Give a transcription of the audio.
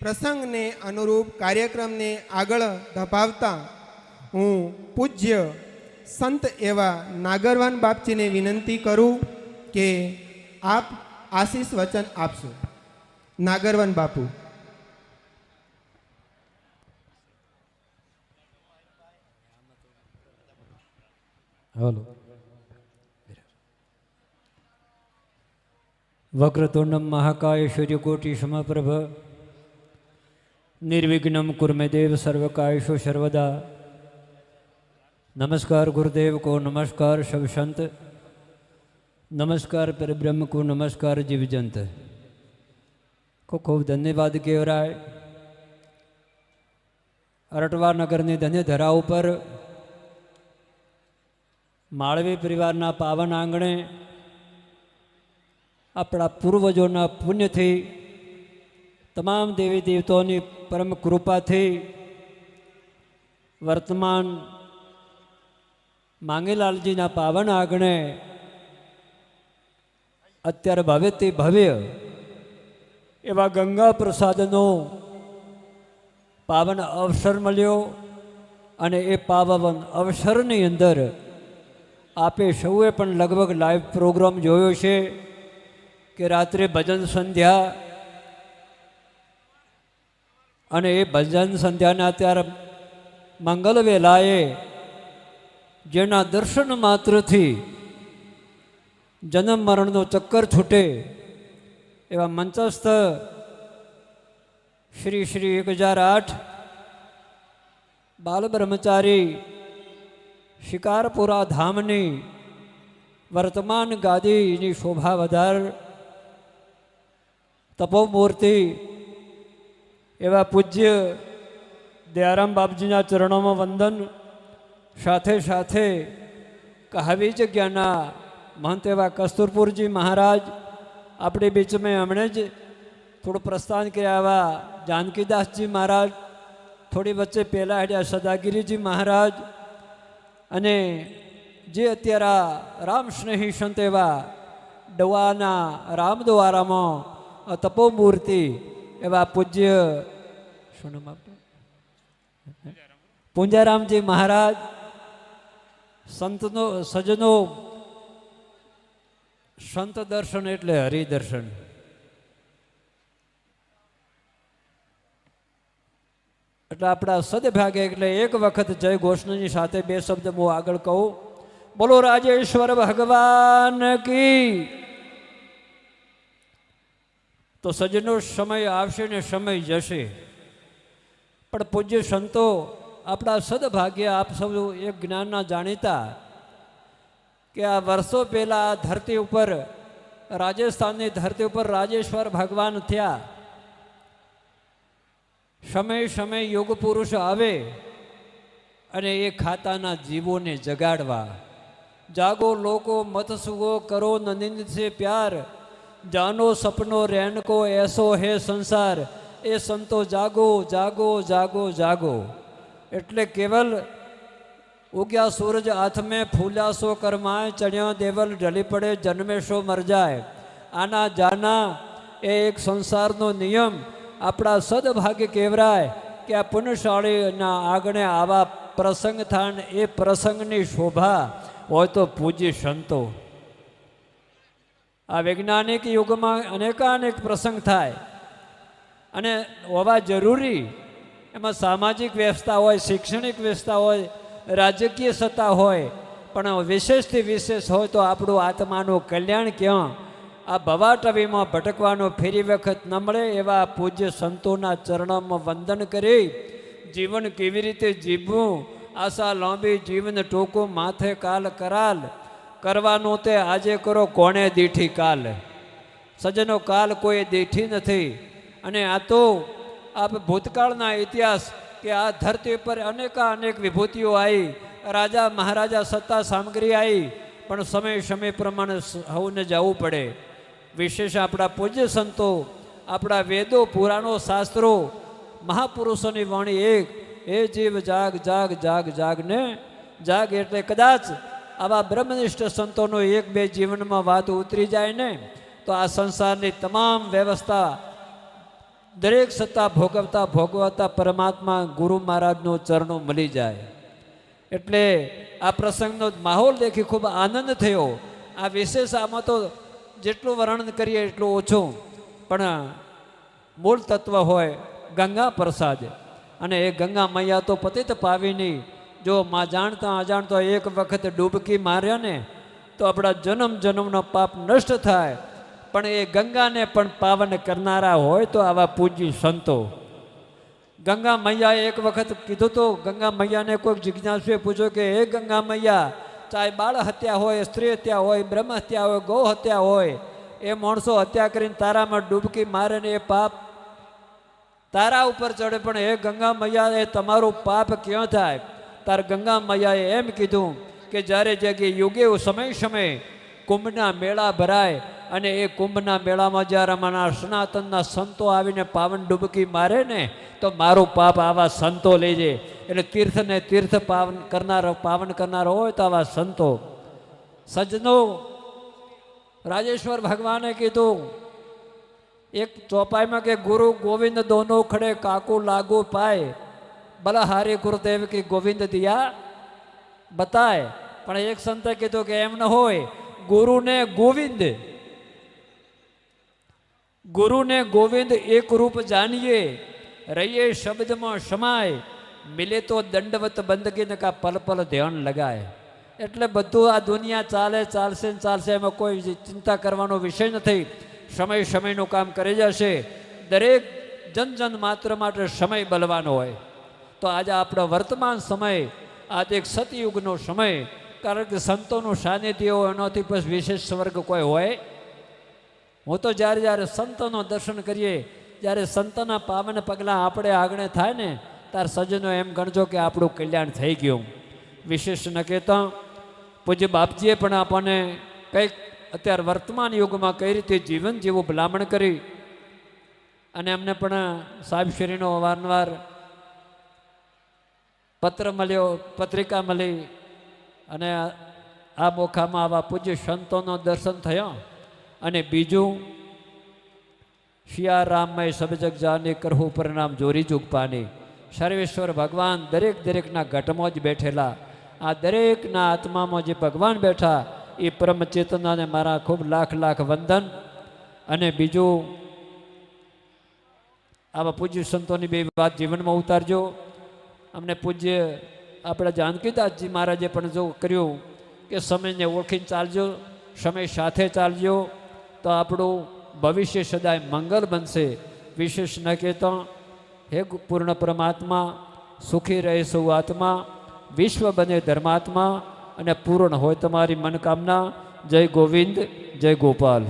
પ્રસંગને અનુરૂપ કાર્યક્રમને આગળ ધપાવતા હું પૂજ્ય સંત એવા નાગરવાન બાપજીને વિનંતી કરું કે આપ આશીષ વચન આપશો. નાગરવાન બાપુ. હલો. વક્રતુંડમ મહાકાય સૂર્યકોટી સમપ્રભ. નિર્વિઘ્નમ કુર્મે દેવ સર્વકાયશો સર્વદા નમસ્કાર ગુરુદેવ કો નમસ્કાર સબ સંત નમસ્કાર પરબ્રહ્મ કો નમસ્કાર જીવજંત ખૂબ ખૂબ ધન્યવાદ કેવરાય અરટવા નગરની ધન્ય ધરા ઉપર માળવી પરિવારના પાવન આંગણે આપણા પૂર્વજોના પુણ્યથી તમામ દેવી દેવતાઓની પરમ કૃપાથી વર્તમાન માંગેલાલજીના પાવન આંગણે અત્યારે ભવ્યથી ભવ્ય એવા ગંગા પ્રસાદનો પાવન અવસર મળ્યો અને એ પાવન અવસરની અંદર આપે સૌએ પણ લગભગ લાઈવ પ્રોગ્રામ જોયો છે કે રાત્રે ભજન સંધ્યા અને એ ભજન સંધ્યાના અત્યારે મંગલ વેલાએ જેના દર્શન માત્રથી જન્મ મરણનો ચક્કર છૂટે એવા મંચસ્થ શ્રી શ્રી એક હજાર આઠ બાલ બ્રહ્મચારી શિકારપુરા ધામની વર્તમાન ગાદીની શોભા વધાર તપોમૂર્તિ એવા પૂજ્ય દયારામ બાપજીના ચરણોમાં વંદન સાથે સાથે કહાવી જગ્યાના મહંત એવા કસ્તુરપુરજી મહારાજ આપણી બીચમાં હમણે જ થોડું પ્રસ્થાન કર્યા એવા જાનકીદાસજી મહારાજ, થોડી વચ્ચે પહેલાં હેડ્યા સદાગીરીજી મહારાજ અને જે અત્યારે રામ સ્નેહી સંત એવા ડવાના રામદ્વારામાં તપોમૂર્તિ એવા પૂજ્ય, શું નામ આપનું? પૂંજારામજી મહારાજ, સંતનો, સજનો, સંત દર્શન એટલે હરિદર્શન. એટલે આપણા સદભાગે એટલે એક વખત જય ઘોષણાની સાથે બે શબ્દ હું આગળ કહું. બોલો રાજેશ્વર ભગવાન કી તો સજનો સમય આવશે ને સમય જશે. પણ પૂજ્ય સંતો આપણા સદભાગ્ય આપ સૌ એક જ્ઞાનના જાણીતા કે આ વર્ષો પહેલાં આ ધરતી ઉપર, રાજસ્થાનની ધરતી ઉપર રાજેશ્વર ભગવાન થયા. સમય સમય યોગ પુરુષ આવે અને એ ખાતાના જીવોને જગાડવા. જાગો લોકો, મત સુગો કરો નંદિન છે પ્યાર. જાનો સપનો રેનકો એસો હે સંસાર, એ સંતો જાગો જાગો જાગો જાગો. એટલે કેવલ ઉગ્યા સૂરજ હાથમે ફૂલ્યા સો કરમાય, ચણ્યો દેવલ ઢલી પડે જન્મે શો મર આના જાના એ એક સંસારનો નિયમ. આપણા સદભાગ્ય કહેવરાય કે આ પુણ્યશાળીના આગળ આવા પ્રસંગ થાન, એ પ્રસંગની શોભા હોય તો પૂજ્ય સંતો. આ વૈજ્ઞાનિક યુગમાં અનેકાનેક પ્રસંગ થાય. અને હોવા જરૂરી, એમાં સામાજિક વ્યવસ્થા હોય, શૈક્ષણિક વ્યવસ્થા હોય, રાજકીય સત્તા હોય, પણ વિશેષથી વિશેષ હોય તો આપણું આત્માનું કલ્યાણ ક્યાં? આ ભવાટવીમાં ભટકવાનો ફેરી વખત ન મળે એવા પૂજ્ય સંતોના ચરણોમાં વંદન કરી, જીવન કેવી રીતે જીવવું? આશા લાંબી જીવન ટૂંકું માથે કાલ કરાલ. કરવાનું તે આજે કરો કોણે દીઠી કાલ? સજનો કાલ કોઈ દીઠી નથી. અને આ તો આપ ભૂતકાળના ઇતિહાસ કે આ ધરતી પર અનેકા અનેક વિભૂતિઓ આવી રાજા મહારાજા સત્તા સામગ્રી આવી પણ સમય સમય પ્રમાણે સૌને જવું પડે. વિશેષ આપણા પૂજ્ય સંતો, આપણા વેદો, પુરાણો, શાસ્ત્રો, મહાપુરુષોની વાણી એક, એ જીવ જાગ જાગ જાગ જાગ ને જાગ એટલે કદાચ આવા બ્રહ્મનિષ્ઠ સંતોનો એક બે જીવનમાં વાત ઉતરી જાય ને, તો આ સંસારની તમામ વ્યવસ્થા દરેક સત્તા ભોગવતા ભોગવતા પરમાત્મા ગુરુ મહારાજનું ચરણો મળી જાય. એટલે આ પ્રસંગનો માહોલ દેખી ખૂબ આનંદ થયો. આ વિશેષ આમાં તો જેટલું વર્ણન કરીએ એટલું ઓછું. પણ મૂળ તત્વ હોય ગંગા પ્રસાદ. અને એ ગંગા મૈયા તો પતિત પાવીની જો માં જાણતા અજાણતા એક વખત ડૂબકી માર્યા ને, તો આપણા જન્મ જન્મનો પાપ નષ્ટ થાય. પણ એ ગંગાને પણ પાવન કરનારા હોય તો આવા પૂજ્ય સંતો. ગંગા મૈયાએ એક વખત કીધું તો ગંગા મૈયાને કોઈક જિજ્ઞાસુએ પૂછ્યો કે, હે ગંગા મૈયા, ચાહે બાળ હત્યા હોય, સ્ત્રી હત્યા હોય, બ્રહ્મ હત્યા હોય, ગૌ હત્યા હોય, એ માણસો હત્યા કરીને તારામાં ડૂબકી મારે ને એ પાપ તારા ઉપર ચડે, પણ હે ગંગા મૈયા એ તમારું પાપ ક્યાં થાય? તાર ગંગા મૈયાએ એમ કીધું કે જ્યારે જગ્યાએ યુગે સમય સમય કુંભના મેળા ભરાય અને એ કુંભના મેળામાં જ્યારે અમારા સનાતનના સંતો આવીને પાવન ડૂબકી મારે ને, તો મારું પાપ આવા સંતો લઈ જાય એટલે તીર્થને તીર્થ પાવન કરનારો પાવન કરનારો હોય તો આવા સંતો. સજનો રાજેશ્વર ભગવાને કીધું, એક ચોપાઈમાં કે ગુરુ ગોવિંદ દોનો ખડે કાકુ લાગુ પાય. ભલા હારી ગુરુદેવ કે ગોવિંદ દિયા બતાય. પણ એક સંતે કીધું કે એમ ન હોય, ગુરુને ગોવિંદ. ગુરુને ગોવિંદ એક રૂપ જાણીએ, રહીએ શબ્દમાં સમાય, મિલે તો દંડવત બંદગીને કા પલ પલ ધ્યાન લગાય. એટલે બધું આ દુનિયા ચાલે, ચાલશે ને ચાલશે, એમાં કોઈ ચિંતા કરવાનો વિષય નથી. સમય સમયનું કામ કરી જશે. દરેક જન જન માત્ર માટે સમય બલવાનો હોય. તો આજે આપણો વર્તમાન સમય, આજે એક સતયુગનો સમય, કારણ કે સંતોનું સાનિધ્ય હોય એનાથી પછી વિશેષ સ્વર્ગ કોઈ હોય. હું તો જ્યારે જ્યારે સંતોનો દર્શન કરીએ, જ્યારે સંતના પાવન પગલાં આપણે આગળ થાય ને તાર સજ્જનો એમ ગણજો કે આપણું કલ્યાણ થઈ ગયું. વિશેષ ન કહેતા, પૂજ્ય બાપજીએ પણ આપણને કંઈક અત્યારે વર્તમાન યુગમાં કઈ રીતે જીવન જીવવું ભલામણ કરી. અને એમને પણ સાહેબશ્રીનો વારંવાર પત્ર મળ્યો પત્રિકા મળી અને આ મોખામાં આવા પૂજ્ય સંતોનો દર્શન થયો. અને બીજું, શિયા રામમય સબજગ જાને કરવું પરિણામ જોરી જુગ પાની. સર્વેશ્વર ભગવાન દરેક દરેકના ઘટમાં જ બેઠેલા. આ દરેકના આત્મામાં જે ભગવાન બેઠા, એ પરમ ચેતનાને મારા ખૂબ લાખ લાખ વંદન. અને બીજું, આવા પૂજ્ય સંતોની બે વાત જીવનમાં ઉતારજો. અમને પૂજ્ય આપણા જાનકીદાસજી મહારાજે પણ જો કર્યું કે સમયને ઓળખીને ચાલજો, સમય સાથે ચાલજો, તો આપણું ભવિષ્ય સદાય મંગલ બનશે. વિશેષ ન કહેતો, હે પૂર્ણ પરમાત્મા, સુખી રહે સૌ આત્મા, વિશ્વ બને ધર્માત્મા, અને પૂર્ણ હોય તમારી મનકામના. જય ગોવિંદ, જય ગોપાલ.